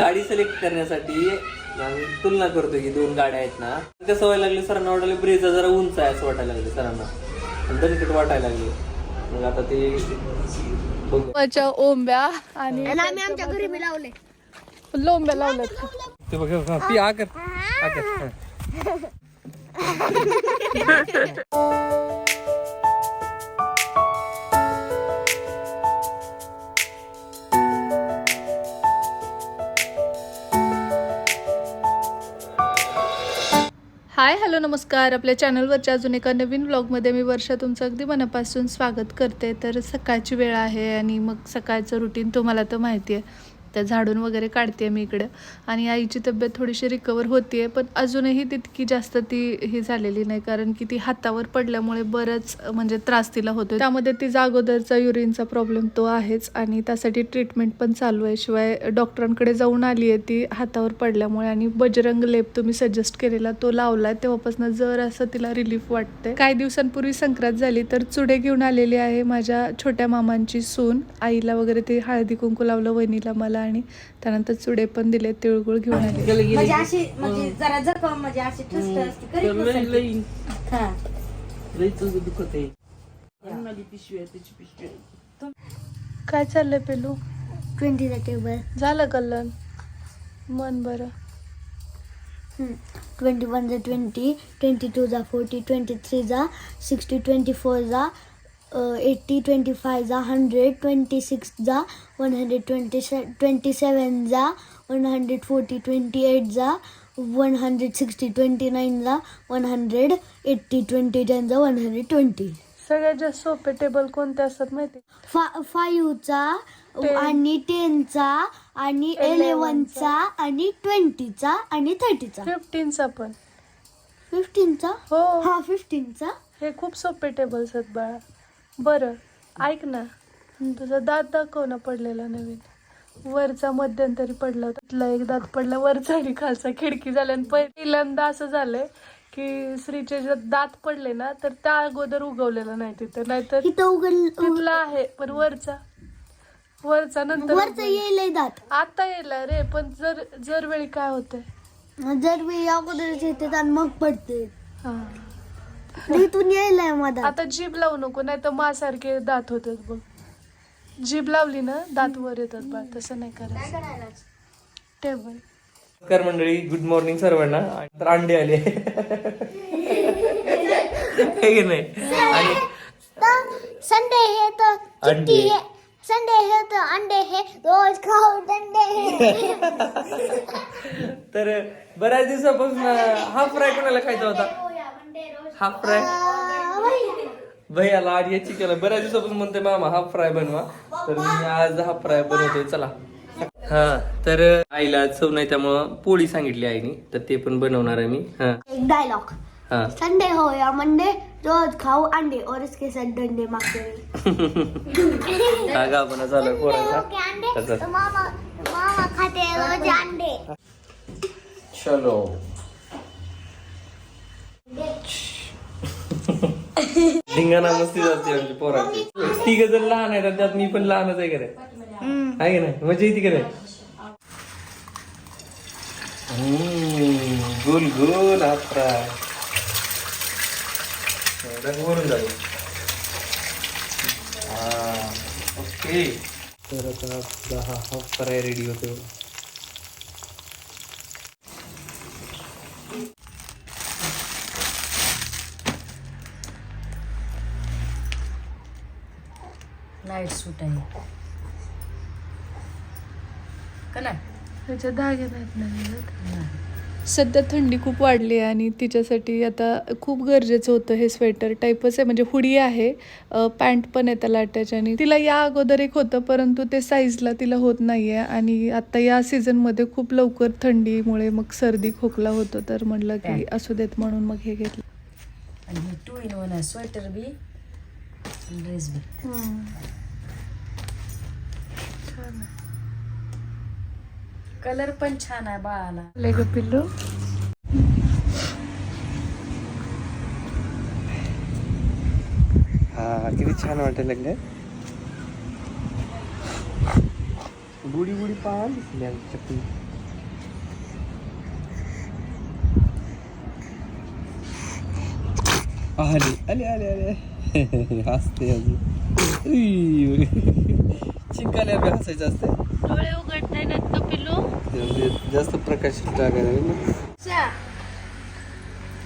गाडी सिलेक्ट करण्यासाठी आम्ही तुलना करतो की दोन गाड्या आहेत ना. कसं व्हायला लागले सरांना वाटायला ब्रेझा जरा उंच आहे असं वाटायला लागले सरांना. आणि दणकट वाटायला लागले. मग आता ते बघू. ओंब्या आणि आम्ही आमच्या घरी लावले. लोंब्या लावल्यात. ते बघ पी आकर आकर हाय हॅलो नमस्कार. आपल्या चॅनलवरच्या अजून एका नवीन ब्लॉगमध्ये मी वर्षा तुमचं अगदी मनापासून स्वागत करते. तर सकाळची वेळ आहे आणि मग सकाळचं रुटीन तुम्हाला तर माहिती आहे. त्या झाडून वगैरे काढते मी इकडं. आणि आईची तब्येत थोडीशी रिकवर होते पण अजूनही तितकी जास्त ती ही झालेली नाही कारण की ती हातावर पडल्यामुळे बरंच म्हणजे त्रास तिला होतो त्यामध्ये तिचा अगोदरचा युरिनचा प्रॉब्लेम तो आहेच आणि त्यासाठी ट्रीटमेंट पण चालू आहे. शिवाय डॉक्टरांकडे जाऊन आली आहे ती हातावर पडल्यामुळे आणि बजरंग लेप तुम्ही सजेस्ट केलेला तो लावलाय. तेव्हापासून जर असं तिला रिलीफ वाटतंय. काही दिवसांपूर्वी संक्रांत झाली तर चुडे घेऊन आलेली आहे माझ्या छोट्या मामांची सून. आईला वगैरे ते हळदी कुंकू लावलं वहिनीला मला आणि त्यानंतर चुडे पण दिले तिळगुळ घेऊन आले. म्हणजे अशी म्हणजे जरा जखम म्हणजे अशी ठसठ असते. हा. काय चाललंय पेलू? ट्वेंटीचा टेबल झालं कल्याण मन बरं. ट्वेंटी वन जा ट्वेंटी ट्वेंटी टू जा फोर्टी ट्वेंटी थ्री जा सिक्स्टी ट्वेंटी फोर जा एट्टी ट्वेंटी फाय जा हंड्रेड ट्वेंटी सिक्स जा वन हंड्रेड ट्वेंटी से ट्वेंटी सेवन जा one hundred forty twenty eight जा one hundred sixty twenty nine जा one hundred eighty twenty ten जा one hundred twenty. सगळ्यात जास्त सोपे टेबल कोणते असतात माहिती? फा फाईव्हचा. आणि टेनचा आणि इलेव्हनचा आणि ट्वेंटीचा आणि थर्टीचा. फिफ्टीनचा पण. फिफ्टीनचा? हो. हा फिफ्टीनचा. हे खूप सोपे टेबल्स आहेत बाळा. बरं ऐक ना. तुझा दात दाखव ना पडलेला नवीन. वरचा मध्यंतरी पडला होता. त्यातला एक दात पडला वरचा आणि खालचा. खिडकी झाल्या पहिल्यांदा असं झालंय की श्रीचे जे दात पडले ना तर त्या अगोदर उगवलेला नाही तिथं. नाहीतर तिथला आहे पण वरचा. वरचा नंतर वरच येईल दात. आता येईल रे पण जर जर वेळी काय होतंय? जर मी अगोदरच येते आणि मग पडते हा. इथून यायलाय माझा आता जीभ लावू नको नाही तर मासारखे दात होतात बघ. जीभ लावली ना दात वर येतात बा तसं नाही करायचं. टेबल. नमस्कार मंडळी गुड मॉर्निंग सर्वांना. तर अंडे आले. हे की नाही? आणि संडे हे तर अंडे. संडे हे तर अंडे हे. रोज खाऊ दंडे हे. तर बऱ्याच दिवसापासून हाफ फ्राय कोणाला खायचा होता? Half fry. भैयाला आणि याची केला बऱ्याच दिवसापासून म्हणतोय मामा हाफ फ्राय बनवा. तर मी आज हाफ फ्राय बनवतोय चला. हा तर आईला चव नाही त्यामुळं पोळी सांगितली आईने तर ते पण बनवणार आहे मी. हा. एक डायलॉग हा. संडे हो या मंडे रोज खाओ अंडे और इसके साथ डंडे रहिए हा झाला मामा खाते रोज अंडे. चलो. धिंगाणा मस्ती जाते आमची पोरांची. तिघ जण लहान आहेत आणि त्यात मी पण लहानच आहे का रे आहे का नाही? मजा येते का नाही? हम्म, गोल गोल हा फ्राय वरून जाऊ हा. ओके. तर आता आपला हा हाफ फ्राय रेडी होतो. नाईट सूट आहे. का नाही? त्याच्या धागे नाहीत ना सध्या थंडी खूप वाढली आहे आणि तिच्यासाठी आता खूप गरजेचं होतं हे स्वेटर. टाईपच आहे म्हणजे हुडी आहे पॅन्ट पण आहे त्याला अटॅच आणि तिला या अगोदर एक होतं परंतु ते साईजला तिला होत नाही आहे आणि आता या सीझनमध्ये खूप लवकर थंडीमुळे मग सर्दी खोकला होतो तर म्हटलं की Pant. असू देत म्हणून मग हे घेतलं. आणि हे टू इन वन आहे स्वेटर बी ड्रेस बी. कलर पण छान आहे बाळाला. लेगो पिल्लू. हा किती छान वाटत लग्न. गुडी गुडी पाहाल दिसली आमची आले आले आले आले. हसते अजून. चिंकाले अभ्यास हसायचं असते डोळे उघडताय ना का पिलू जास्त प्रकाश टाकायला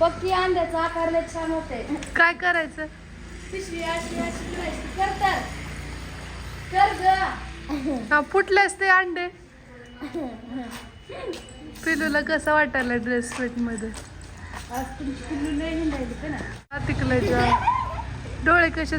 पक्की अंड्याचा आकार लय छान होते काय करायचं? पिशवी अशी अशी करायची. करतात कर ग. हा फुटले असते अंडे. पिलूला कसं वाटायला ड्रेस फिटमध्ये? आज तुमची पिल्लू लय हिंडायली का ना तिकलं जा. डोळे कसे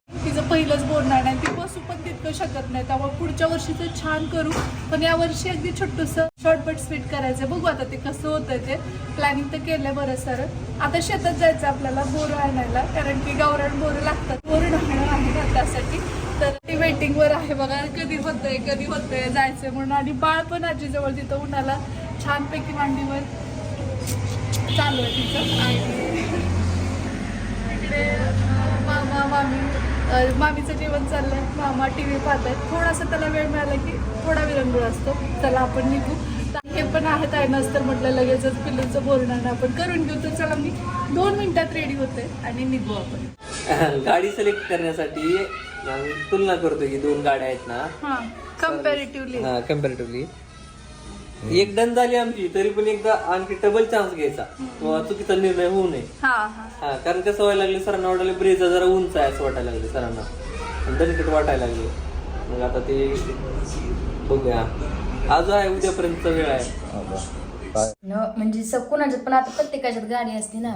तिचं पहिलंच बोलणार नाही. ती बसू पण तितकं शकत नाही. त्यामुळे पुढच्या वर्षीचं छान करू. पण या वर्षी अगदी छोटस शॉर्टबट स्वीट करायचं बघू आता ते कसं होतंय ते. प्लॅनिंग तर केलंय बरं सर आता शेतात जायचं आपल्याला बोरं आणायला. कारण की गावरान बोरं लागतात. बोरं राहणं आहे त्यासाठी. तर ती वेटिंगवर आहे बघा. कधी होतंय कधी होतंय जायचंय म्हणून. आणि बाळ पण आजीजवळ तिथं उन्हाला छानपैकी मांडीवर चालू आहे तिचं. आणि इकडे मामा मामी. मामीचं जेवण चाललंय. मामा टी व्ही पाहतायत. थोडासा त्याला वेळ मिळाला की थोडा विरंगुळ असतो. त्याला आपण निघू. हे पण आहेत आहे नसतं म्हटलं लगेचच पिल्लूचं बोलणं आपण करून घेऊ. तर चला मी दोन मिनिटात रेडी होते आणि निघू आपण. गाडी सिलेक्ट करण्यासाठी तुलना करतो की दोन गाड्या आहेत ना. हां कम्पॅरेटिव्हली हा कम्पॅरेटिव्हली एक डन झाली आमची तरी पण एकदा आणखी डबल चान्स घ्यायचा. किंवा चुकीचा निर्णय होऊ नये. हां हां. हा कारण कसं व्हायला लागले सरांना वाटायला ब्रिज जरा उंच आहे असं वाटायला लागले सरांना. आणि दणकट वाटायला लागले. मग आता ते बघूया. आज आहे उद्यापर्यंतचा वेळ आहे. न म्हणजे स कोणाच्यात पण आता प्रत्येकाच्यात गाडी असते ना.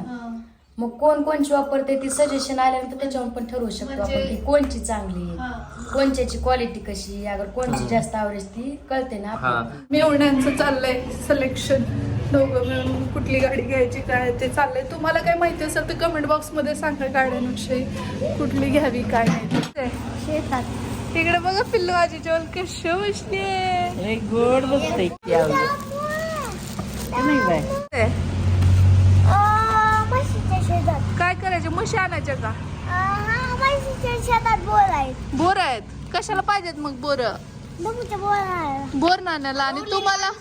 मग कोण कोणची वापरते ती सजेशन आल्यानंतर त्याच्यावर पण ठरवू शकतो म्हणजे- आपण की कोणची चांगली हां. आहे कोणच्याची क्वालिटी कशी आहे अगर कोणची जास्त आवडेल ती कळते ना हा. आपल्याला मेवण्यांचं चाललंय सिलेक्शन दोघं मिळून कुठली गाडी घ्यायची काय ते चाललंय. तुम्हाला काय माहिती असेल तर कमेंट बॉक्समध्ये सांगा गाड्यांविषयी. कुठली घ्यावी काय नाही. ते. शेतात. इकडे बघा पिल्लू आजी जेवण कशी बसली गोड बसते. म्हशीच्या शेतात म्हशी आणायच्या का? शेतात बोर आहे बोर आहेत? कशाला पाहिजेत मग बोर? बोर नाण्याला आणि तुम्हाला?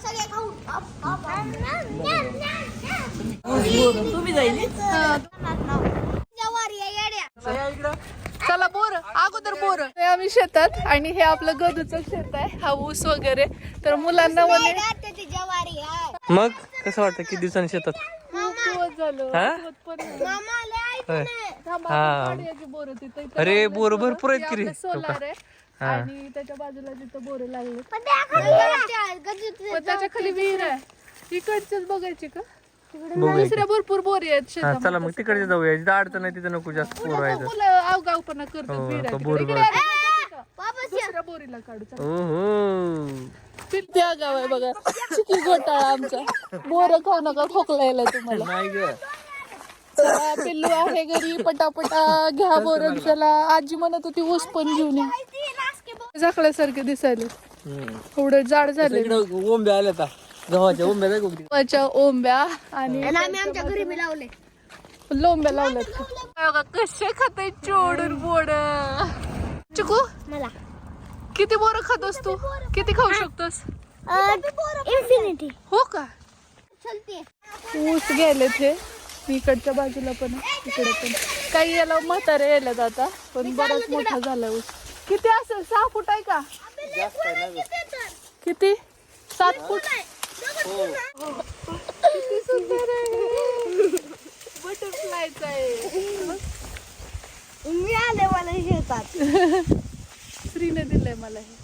चला बोर अगोदर बोर. आम्ही शेतात आणि हे आपलं गदूचं शेत आहे हा ऊस वगैरे. तर मुलांना मग कसं वाटतं किती दिवसांनी शेतात? खूप दिवस झालं हा? हा. बोरं अरे, बोरं भरपूर आहेत हे की रे. सोलार आहे हा. आणि त्याच्या बाजूला तिथं बोरं लागले त्याच्याखाली विहीर आहे इकडचंच बघायची का. दुसऱ्या भरपूर बोरी आहेत हा. चला मग तिकडे जाऊया जिथं अडचण नाही तिथं नको जास्त अवगावपणा करतात हो, आहे तो तिकडे. बोर इकडे बघ. आहे का? दुसऱ्या बोरीला काढू त्या गाव आहे बघा चिकी घोटाळा आमचा बोर खाऊ नका खोकला यायला तुम्हाला नाही ग चला, पिल्लू आहे घरी पटापटा घ्या बोरं चला. आजी म्हणत होती ऊस पण घेऊन या. झाकल्यासारखे दिसायले. थोडं जाड झाले ओंब्या आल्या आता. गव्हाच्या ओंब्या नाही गव्हाच्या ओंब्या आणि आम्ही आमच्या घरी बी लावले. लोंब्या लावल्यात. कसे खाते चोडून बोड चिकू मला. किती बोरं खातोस तू? किती खाऊ शकतोस? इन्फिनिटी हो का? चलते. ऊस गेले ते इकडच्या बाजूला पण इकडे पण. काही याला म्हातारे यायला आता पण बराच मोठा झाला ऊस. किती असेल? सहा फूट आहे का? किती? सात फूट. किती सुंदर आहे. बटरफ्लायचा आहे. मी आले मला स्त्रीने दिलंय मला हे.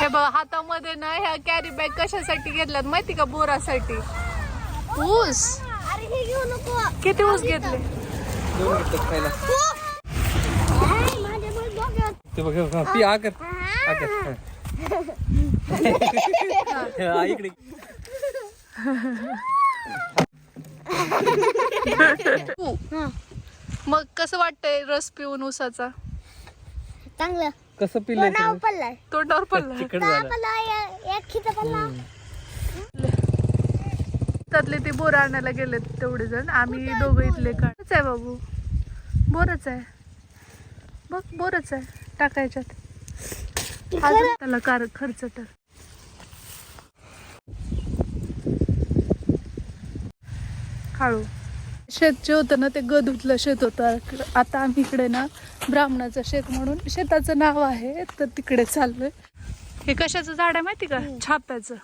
हे बघ हातामध्ये ना ह्या कॅरी बॅग कशासाठी घेतल्यात माहिती का? बोरासाठी. ऊस? हे घेऊ नको किती ऊस घेतले? दोन ते बघ इकडे तू हा. मग कसं वाटतंय रस पिऊन उसाचा चांगलं. कसं पिलं नाव पडलाय. तोंडावर पडला तिकट का झालं पडला. त्यातले ते बोर आणायला गेलेत तेवढे जण. आम्ही दोघं इथले काढच आहे बाबू. बोरच आहे. बघ बोरच आहे. टाकायच्यात. अजून त्याला कार खर्च तर. हळू शेत जे होतं ना ते गदुतलं शेत होतं. आता आम्ही इकडे ना ब्राह्मणाचं शेत म्हणून शेताचं नाव आहे तर तिकडे चाललोय. हे कशाचं झाड आहे माहिती का? छाप्याचं.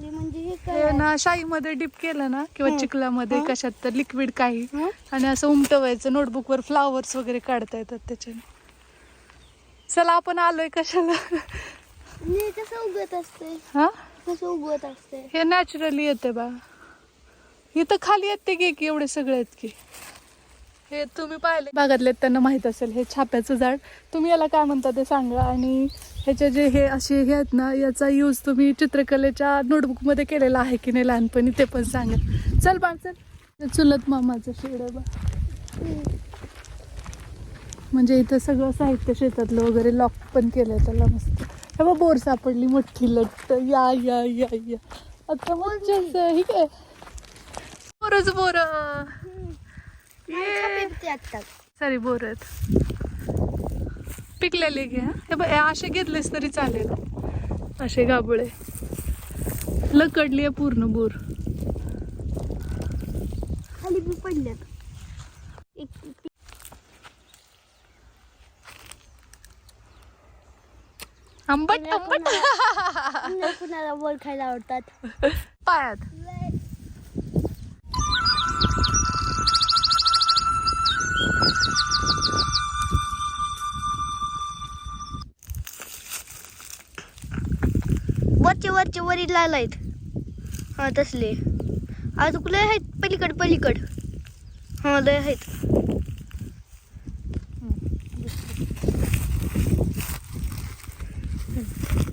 म्हणजे हे हे काय ना शाईमध्ये डिप केलं ना किंवा चिखलामध्ये कशात तर लिक्विड काही. हं? आणि असं उमटवायचं नोटबुकवर फ्लावर्स वगैरे काढता येतात त्याच्याने. चला आपण आलोय कशाला? नाही कसं उगत असते हा? कसं उगवत असते हे नॅचरली येते बा. इथं खाली येते की की एवढे सगळे आहेत की. हे तुम्ही पाहिले. भागातले आहेत, त्यांना माहीत असेल हे छाप्याचं झाड. तुम्ही याला काय म्हणता ते सांगा. आणि ह्याचे जे हे असे हे आहेत ना याचा यूज तुम्ही चित्रकलेच्या नोटबुकमध्ये केलेला आहे की नाही लहानपणी ते पण सांगा. चल बा चल. चुलत मामाचं शेड बा. म्हणजे इथं सगळं साहित्य शेतातलं वगैरे लॉक पण केलंय त्याला मस्त. हे बघ बोर सापडली मोठी लट्ट. या या या या. आता मज्जाच ही काय बोरच बोर. सॉरी बोर आहेत. पिकलेले घे हा. बघ असे घेतलेस तरी चालेल. असे गाबळे लकडली आहे पूर्ण बोर. खाली बी पडल्यात. आंबट आंबट. कुणाला बोल खायला आवडतात. पायात. वरील लाल आहेत. हा तसले. आज कुठले आहेत? पलीकड पलीकड. हा लय आहेत.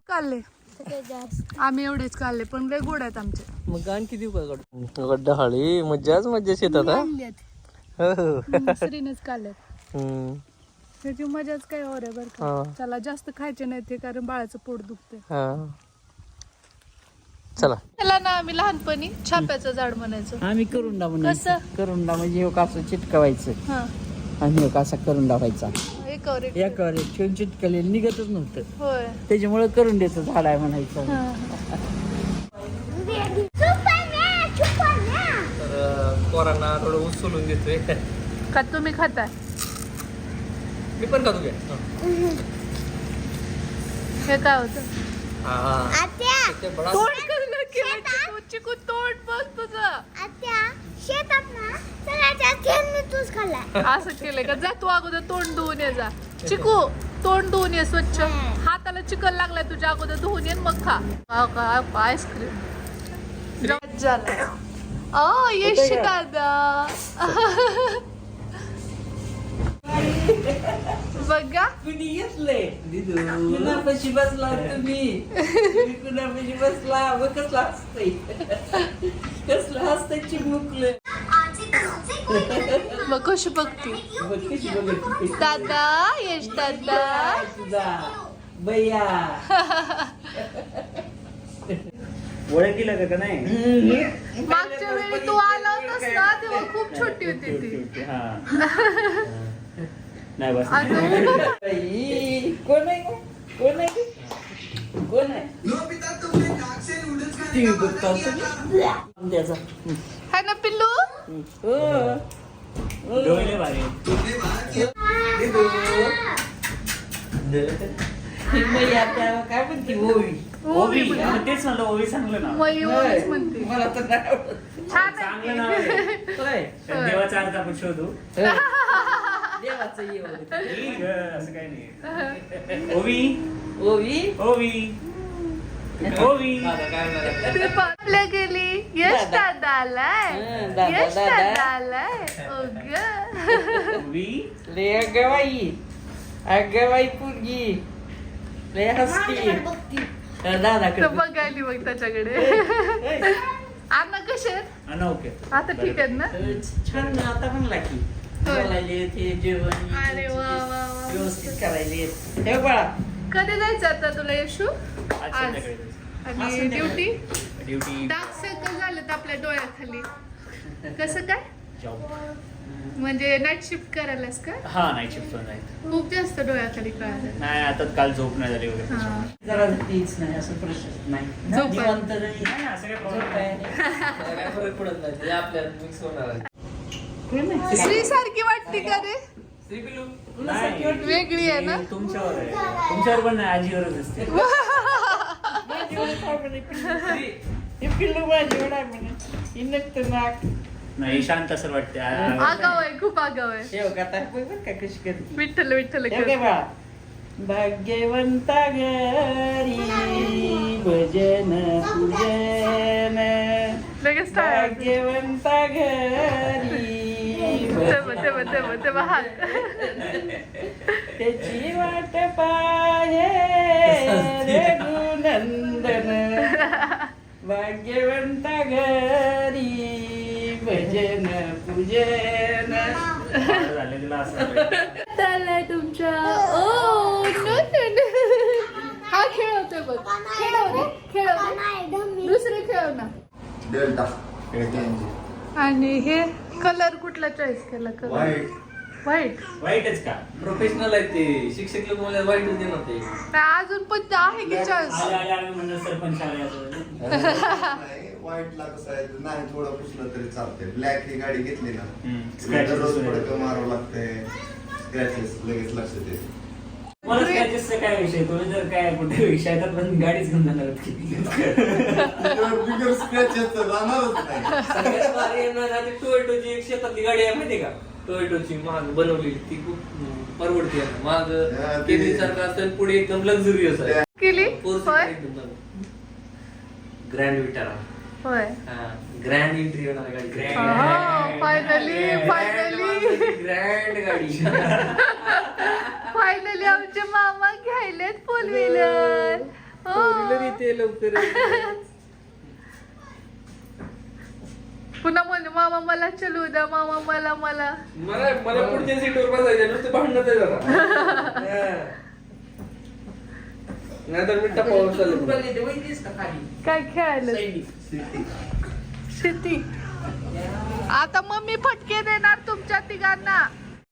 काढले. आम्ही एवढेच काढले पण लय गोड आहेत आमचे. मग आणखी देऊ का गड गड्डा हळी मज्जाच मज्जा शेतात हा? हो, हो. श्रीनेच. त्याची मजाच काय हो रे बरं का. हा. त्याला जास्त खायचे नाही ते कारण बाळाचं पोट दुखते हा. चला. त्याला ना आम्ही लहानपणी छाप्याचं झाड म्हणायचो. आम्ही करुंडा कसं? म्हणायचं करुंडा म्हणजे एक असं चिटकवायचं. हा. आणि एक असा करुंडा व्हायचा. एकावर एक. एकावर एक. ठेवून चिटकलेलं निघतच नव्हतं. होय. त्याच्यामुळे करुंड्याचं झाड आहे म्हणायचं. हा. तर पोरांना थोडं उचलून देतोय. का तुम्ही खाताय? मी पण खातो घ्या हे काय होतं? तोंड कसलं केलं चिकू चिकू तोंड बघ तुझं. आत्या शेतात ना सगळ्याच्या खेळ मी तूच खाल्लाय. असं केलंय का? जा तू अगोदर तोंड धुवून ये जा. चिकू तोंड धुवून ये स्वच्छ. हाताला चिकन लागलाय तुझ्या अगोदर धुवून ये आणि मग खा. आईस्क्रीम? झालं ओ यश दादा बघा. कुणी कुणापाशी बसला तुम्ही? तुम्ही कुणापाशी बसला? व कसला हसतय? कसलं हसतय चिमुकलं? मग कशी बघती? बघ कशी बघत? दादा यश दादा. तुझा? बया. ओळखीला का नाही? मागच्या वेळी तू आला होतास ना तेव्हा खूप छोटी होती ती. हा. नाही बस. कोण आहे? कोण आहे? कोण आहे? टीव्ही बघतो त्याचा. है ना पिल्लू? हो. डोळे भारी. ही बाई आता काय म्हणते? ओवी. ओवी तेच म्हणलं ओवी चांगलं नाव. ओवीच म्हणते. मला तर नाही आवडत छान चांगलं नाव होय. देवाचा अर्थ आपण शोधू. देवाचं ये ओवी. ठीक आहे, असं काही नाही. ओवी? ओवी? ओवी. ओवी. आता पापल्या गेली. यश दादा. आलाय हं, दादा, यश दादा. दादा आलाय ओग. ओवी? ले अगं बाई. अगं बाई पुरगी. ले हसती. दादाकडे तर बघायली मग त्याच्याकडे. अण्णा कसे आहेत? ओके. आता ठीक आहेत ना? छान आता म्हणला की. बोलायले ते जेवण अरे वा वा वा व्यवस्थित करायले. हे बाळा. कधी जायचं आता तुला यशू? आज आज. संध्याकाळी जायचं. आणि ड्युटी? ड्युटी. डार्क सर्कल झालेत आपल्या डोळ्याखाली. कसं काय? जॉब म्हणजे नाईट शिफ्ट करायलास का? हा नाईट शिफ्ट आहे खूप जास्त डोळ्याखाली कळालं. नाही आता काल झोप नाही झाली वगैरे. हा. जरा तीच नाही असं प्रश्न नाही. झोप आहे. नाही. नाही, असं काही झोप नाही. आहे. काय फरक पडत नाही. ते आपल्यात मिक्स होणार आहे? श्री सारखी वाटते का रे? वेगळी आहे ना तुमच्यावर आहे तुमच्यावर पण नाही आजीवरच असते. नाही शांत असं वाटते आगाव आहे खूप आगाव आहे कशी करते विठ्ठल विठ्ठल हे कर. भाग्यवंता घरी भजन पूजन लगेच. भाग्यवंता घरी तेव्हा तेव्हा तेव्हा हात त्याची वाट पाहे रघुनंदन. भाग्यवंता घरी भजन पूजन. चाललाय तुमच्या ओ नो हा खेळवतोय बघ. खेळव रे खेळव. दुसरे खेळव ना डेल्टा. आणि हे कलर कुठला चॉईस केला? कलर. व्हाईट व्हाईट वाईटच का? प्रोफेशनल आहेत ते. शिक्षक लोक मला वाईटच देणार ते. अजून पण आहे की चॉईस आले आले आम्ही म्हणलं सरपंच आले असं. कसं आहे नाही थोडं पुसलं तरी चालतंय. ब्लॅक ही गाडी घेतली ना हम्म. Scratches दररोज वगैरे. फडकं मारावं लागतंय. स्क्रॅचेस लगेच लक्षात येते मला स्क्रॅचेसचा काय विषय? तुम्ही जर काय कुठे विषयात पण गाडीच घेऊन जाणार. बिगर स्क्रॅचेस राहणारच नाही. सगळ्यात भारी आहे ना ना ती टोयोटोची एक शेतातली गाडी आहे माहिती का? टोयोटोची महाग बनवलेली ती खूप परवडते आहे. माग ती- केबी सारखं असतं आणि पुढे एकदम लक्झुरियस आहे. केली? Four seater होय. एकदम ग्रँड विटारा होय. ग्रँड एंट्री होणार गाडी फायनली फायनली ग्रँड गाडी. फायनली आमचे मामा घ्यायलेत फोर व्हीलर इथे लवकर पुन्हा म्हणे मामा मला चलू द्या मामा मला मला. मला मला पुढच्या सीटवर बसायचं नुसतं भांडणं जरा मी टपावर ते खाली? काय खेळायला. शेती आता मम्मी फटके देणार तुमच्या तिघांना.